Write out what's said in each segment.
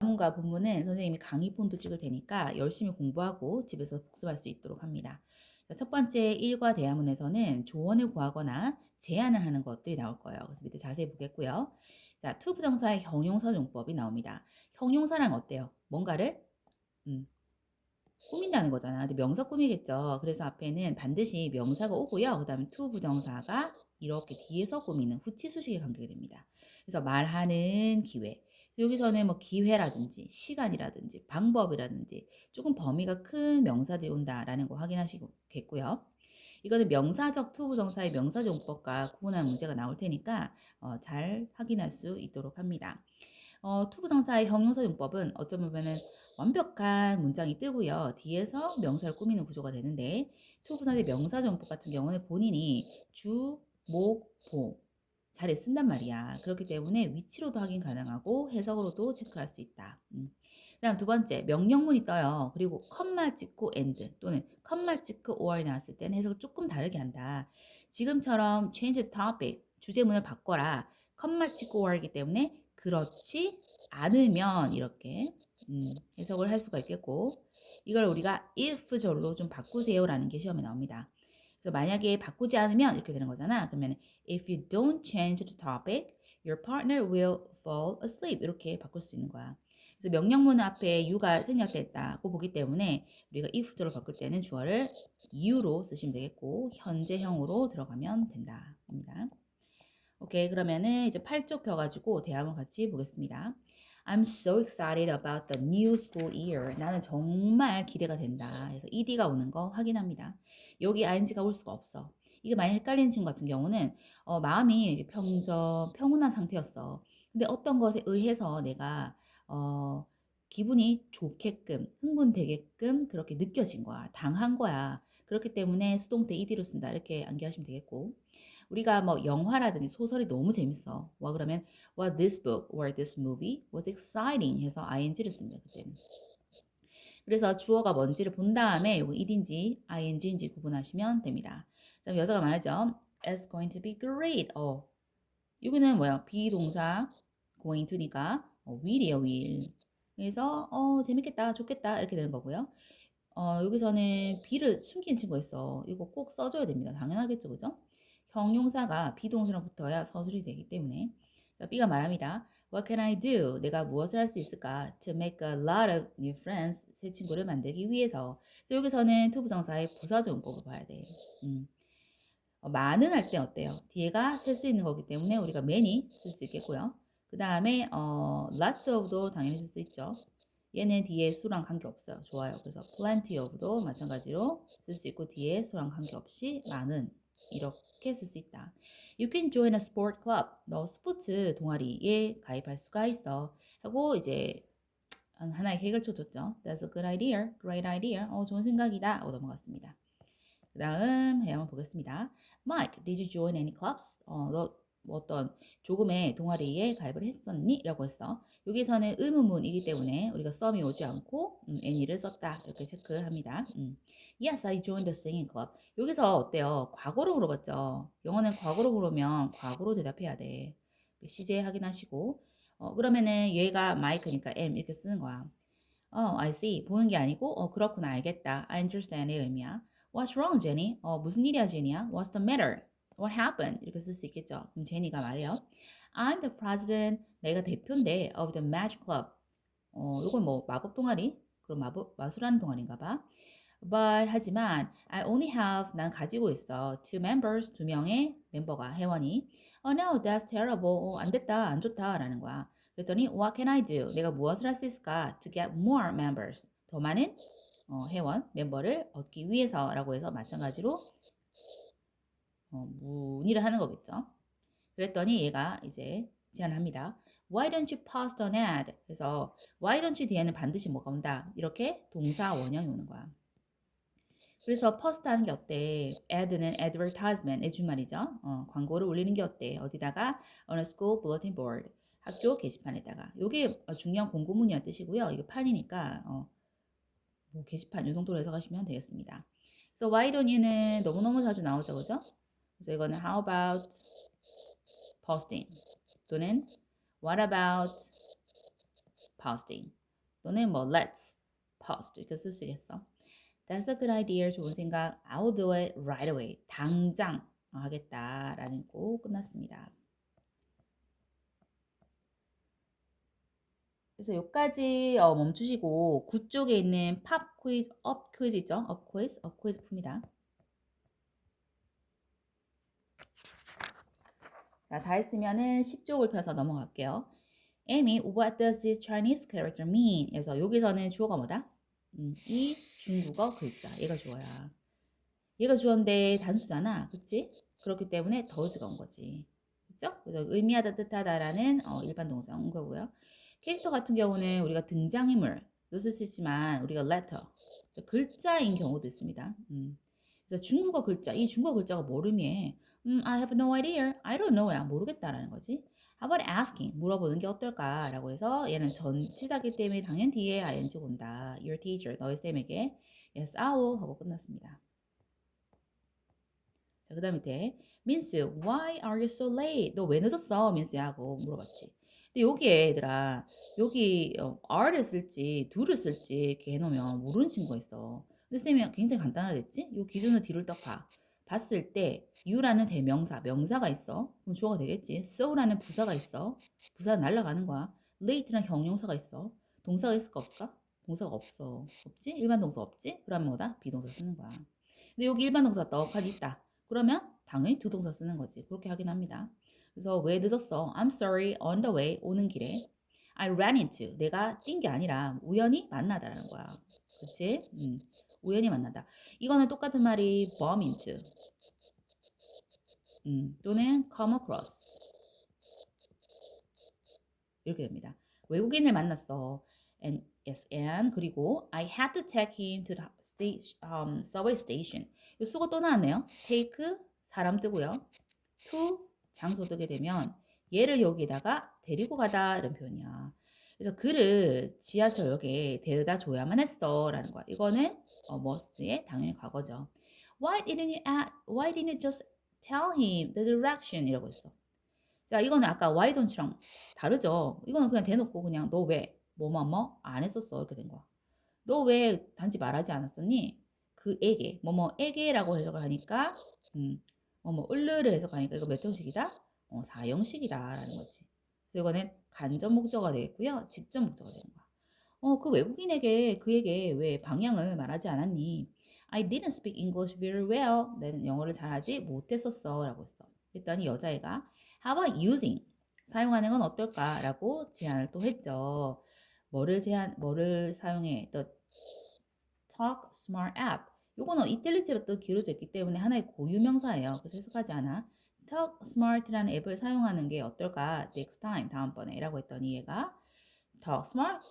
본문과 본문은 선생님이 강의 폰도 찍을 테니까 열심히 공부하고 집에서 복습할 수 있도록 합니다. 자, 첫 번째 1과 대화문에서는 조언을 구하거나 제안을 하는 것들이 나올 거예요. 그래서 밑에 자세히 보겠고요. 자, 투 부정사의 형용사 용법이 나옵니다. 형용사란 어때요? 뭔가를 음, 꾸민다는 거잖아. 근데 명사 꾸미겠죠. 그래서 앞에는 반드시 명사가 오고요. 그 다음에 투 부정사가 이렇게 뒤에서 꾸미는 후치수식에 관계가 됩니다. 그래서 말하는 기회. 여기서는 뭐 기회라든지 시간이라든지 방법이라든지 조금 범위가 큰 명사들이 온다라는 거 확인하시겠고요. 이거는 명사적 투부정사의 명사용법과 구분하는 문제가 나올 테니까 어, 잘 확인할 수 있도록 합니다. 어, 투부정사의 형용사 용법은 어쩌 보면은 완벽한 문장이 뜨고요. 뒤에서 명사를 꾸미는 구조가 되는데 투부정사의 명사용법 같은 경우는 본인이 주, 목, 보 잘에 쓴단 말이야. 그렇기 때문에 위치로도 확인 가능하고 해석으로도 체크할 수 있다. 음. 그 다음 두 번째 명령문이 떠요. 그리고 컴마 찍고 and 또는 컴마 찍고 or이 나왔을 때는 해석을 조금 다르게 한다. 지금처럼 change topic 주제문을 바꿔라. 컴마 찍고 or이기 때문에 그렇지 않으면 이렇게 음, 해석을 할 수가 있겠고 이걸 우리가 if 절로 좀 바꾸세요라는 게 시험에 나옵니다. 그래서 만약에 바꾸지 않으면 이렇게 되는 거잖아. 그러면 if you don't change the topic, your partner will fall asleep. 이렇게 바꿀 수 있는 거야. 그래서 명령문 앞에 you가 생략됐다고 보기 때문에 우리가 if를 바꿀 때는 주어를 you로 쓰시면 되겠고 현재형으로 들어가면 된다. 입니다. 오케이 그러면은 이제 8쪽 펴가지고 대화문 같이 보겠습니다. I'm so excited about the new school year. 나는 정말 기대가 된다. 그래서 ed가 오는 거 확인합니다. 여기 ing가 올 수가 없어. 이게 많이 헷갈리는 친구 같은 경우는 어, 마음이 평정, 평온한 상태였어. 근데 어떤 것에 의해서 내가 어, 기분이 좋게끔, 흥분되게끔 그렇게 느껴진 거야. 당한 거야. 그렇기 때문에 수동태 ed로 쓴다. 이렇게 암기하시면 되겠고. 우리가 뭐 영화라든지 소설이 너무 재밌어. 와 그러면 well this book or this movie was exciting 해서 ing를 씁니다. 그때는. 그래서 주어가 뭔지를 본 다음에 이거 it인지 ing인지 구분하시면 됩니다. 그다음 여자가 말하죠. It's going to be great. 어. 여기는 뭐야? 비동사 going to니까 어, will이에요, will. 그래서 어 재밌겠다, 좋겠다 이렇게 되는 거고요. 어 여기서는 be를 숨긴 친구가 있어. 이거 꼭 써줘야 됩니다. 당연하겠죠, 그죠? 형용사가 비동사랑 붙어야 서술이 되기 때문에 자, B가 말합니다. What can I do? 내가 무엇을 할 수 있을까? To make a lot of new friends. 새 친구를 만들기 위해서. 여기서는 투부정사의 부사적용법을 봐야 돼. 음. 어, 많은 할 때 어때요? 뒤에가 셀 수 있는 거기 때문에 우리가 many 쓸 수 있겠고요. 그 다음에 어, lots of도 당연히 쓸 수 있죠. 얘는 뒤에 수랑 관계없어요. 좋아요. 그래서 plenty of도 마찬가지로 쓸 수 있고 뒤에 수랑 관계없이 많은 이렇게 쓸 수 있다. You can join a sport club. 너 스포츠 동아리에 가입할 수가 있어. 하고 이제 하나의 계획을 쳐줬죠. That's a good idea. Great idea. 어, 좋은 생각이다. 하고 넘어갔습니다. 그 다음 해 한번 보겠습니다. Mike, did you join any clubs? 어, 너 어떤 조금의 동아리에 가입을 했었니? 라고 했어. 여기서는 의문문이기 때문에 우리가 썸이 오지 않고 음, any를 썼다. 이렇게 체크합니다. 음. Yes, I joined the singing club. 여기서 어때요? 과거로 물어봤죠. 영어는 과거로 물으면 과거로 대답해야 돼. CJ 확인하시고. 어, 그러면은 얘가 마이크니까 am 이렇게 쓰는 거야. 어, I see. 보는 게 아니고, 어, 그렇구나, 알겠다. I understand의 의미야. What's wrong, Jenny? 어, 무슨 일이야, 제니야? What's the matter? What happened? 이렇게 쓸 수 있겠죠. 그럼 제니가 말해요. I'm the president. 내가 대표인데 of the magic club. 어, 이건 뭐 마법 동아리? 그럼 마법 마술하는 동아리인가 봐. But 하지만 I only have 난 가지고 있어 two members 두 명의 멤버가 회원이 Oh no, that's terrible. 어, 안 됐다, 안 좋다라는 거야. 그랬더니 What can I do? 내가 무엇을 할 수 있을까? To get more members. 더 많은 어, 회원 멤버를 얻기 위해서라고 해서 마찬가지로 어, 문의를 하는 거겠죠. 그랬더니 얘가 이제 제안을 합니다. Why don't you post an ad? 그래서 why don't you 뒤에는 반드시 뭐가 온다. 이렇게 동사 원형이 오는 거야. 그래서 퍼스트 하는 게 어때? ad는 advertisement의 준말이죠. 어, 광고를 올리는 게 어때? 어디다가 on a school bulletin board 학교 게시판에다가 이게 중요한 공고문이라는 뜻이고요. 이거 판이니까 어, 뭐 게시판 이 정도로 해석하시면 되겠습니다. 그래서 why don't you는 너무너무 자주 나오죠, 그죠? 그래서 이거는 how about posting 또는 what about posting 또는 뭐 let's post 이렇게 쓸 수 있겠어. That's a good idea. 좋은 생각. I'll do it right away. 당장 하겠다라는 거 끝났습니다. 그래서 여기까지 어, 멈추시고 구 쪽에 있는 팝 퀴즈, 업 퀴즈 있죠? 업 퀴즈, 업 퀴즈 풉니다. 자, 다 했으면은 10쪽을 펴서 넘어갈게요. Amy, what does this Chinese character mean? 그래서 여기서는 주어가 뭐다? 음, 이 중국어 글자. 얘가 주어야. 얘가 주어인데 단수잖아. 그치? 그렇기 때문에 더즈가 온 거지. 그죠? 그래서 의미하다, 뜻하다라는 어, 일반 동사 온 거고요. 캐릭터 같은 경우는 우리가 등장인물도 쓸수 있지만 우리가 letter, 글자인 경우도 있습니다. 음. 그래서 중국어 글자, 이 중국어 글자가 뭘 의미해? 음, I have no idea. I don't know야. 모르겠다라는 거지. How about asking? 물어보는 게 어떨까 라고 해서 얘는 전치사기 때문에 당연 뒤에 ing 온다. Your teacher, 너의 쌤에게 Yes, I will 하고 끝났습니다. 자, 그 다음 밑에 민스, why are you so late? 너 왜 늦었어? 민스야 하고 물어봤지. 근데 여기에 얘들아 여기 어, are를 쓸지 do를 쓸지 이렇게 해놓으면 모르는 친구가 있어. 근데 쌤이 굉장히 간단하겠지? 요 기준을 뒤를 딱 봐. 봤을 때 you라는 대명사, 명사가 있어. 그럼 주어가 되겠지. so라는 부사가 있어. 부사는 날아가는 거야. late라는 형용사가 있어. 동사가 있을까 없을까? 동사가 없어. 없지? 일반 동사 없지? 그러면 뭐다? 비동사 쓰는 거야. 근데 여기 일반 동사 떡하니 있다. 그러면 당연히 두 동사 쓰는 거지. 그렇게 하긴 합니다. 그래서 왜 늦었어? I'm sorry, on the way, 오는 길에. I ran into, 내가 뛴 게 아니라 우연히 만나다라는 거야. 그치? 음, 우연히 만나다. 이거는 똑같은 말이 bump into. 음, 또는 come across. 이렇게 됩니다. 외국인을 만났어. And, yes, and, 그리고 I had to take him to the station, um, subway station. 이 수가 또 나왔네요. take, 사람 뜨고요. to, 장소 뜨게 되면 얘를 여기다가 데리고 가다 이런 표현이야. 그래서 그를 지하철역에 데려다 줘야만 했어 라는 거야. 이거는 어, must의 당연히 과거죠. Why didn't you why didn't you just tell him the direction 이라고 했어. 자, 이거는 아까 why don't랑 다르죠. 이거는 그냥 대놓고 그냥 너 왜 뭐뭐 뭐 안 했었어 이렇게 된 거야. 너 왜 단지 말하지 않았었니? 그에게 뭐뭐에게라고 해석을 하니까 음, 뭐뭐 을르를 해석하니까 이거 몇 형식이다? 어, 4형식이다라는 거지. 그래서 이거는 간접 목적어가 되겠고요. 직접 목적어가 되는 거야. 어, 그 외국인에게 그에게 왜 방향을 말하지 않았니? I didn't speak English very well. 나는 영어를 잘하지 못했었어. 라고 했어. 그랬더니 여자애가 How about using? 사용하는 건 어떨까? 라고 제안을 또 했죠. 뭐를 제안, 뭐를 사용해? The Talk Smart App. 요거는 이탈리지로 또 기울어져 있기 때문에 하나의 고유명사예요. 그래서 해석하지 않아. Talk Smart라는 앱을 사용하는 게 어떨까? Next time, 다음번에 라고 했더니 얘가 Talk Smart?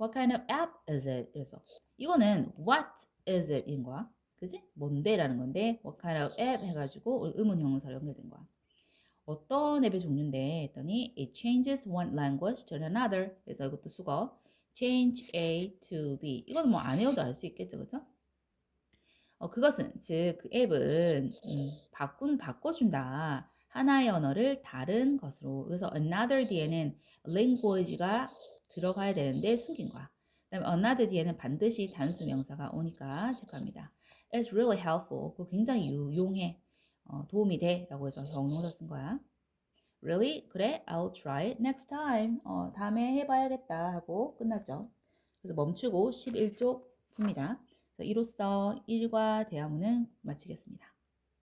What kind of app is it? 그래서 이거는 What is it? 인 거야. 그지? 뭔데? 라는 건데 What kind of app? 해가지고 의문 형용사로 연결된 거야. 어떤 앱의 종류인데 했더니 It changes one language to another. 그래서 이것도 수거. Change A to B. 이거는 뭐안 외워도 알 수 있겠죠. 그죠? 어, 그것은 즉 그 앱은 음, 바꾼 바꿔준다. 하나의 언어를 다른 것으로. 그래서 another 뒤에는 language가 들어가야 되는데 숨긴 거야. 그다음에 another 뒤에는 반드시 단수 명사가 오니까 체크합니다. It's really helpful. 그 굉장히 유용해. 어, 도움이 돼라고 해서 형용사 쓴 거야. Really? 그래? I'll try it next time. 어, 다음에 해봐야겠다 하고 끝났죠. 그래서 멈추고 11쪽 풉니다. 이로써 1과 대화문은 마치겠습니다.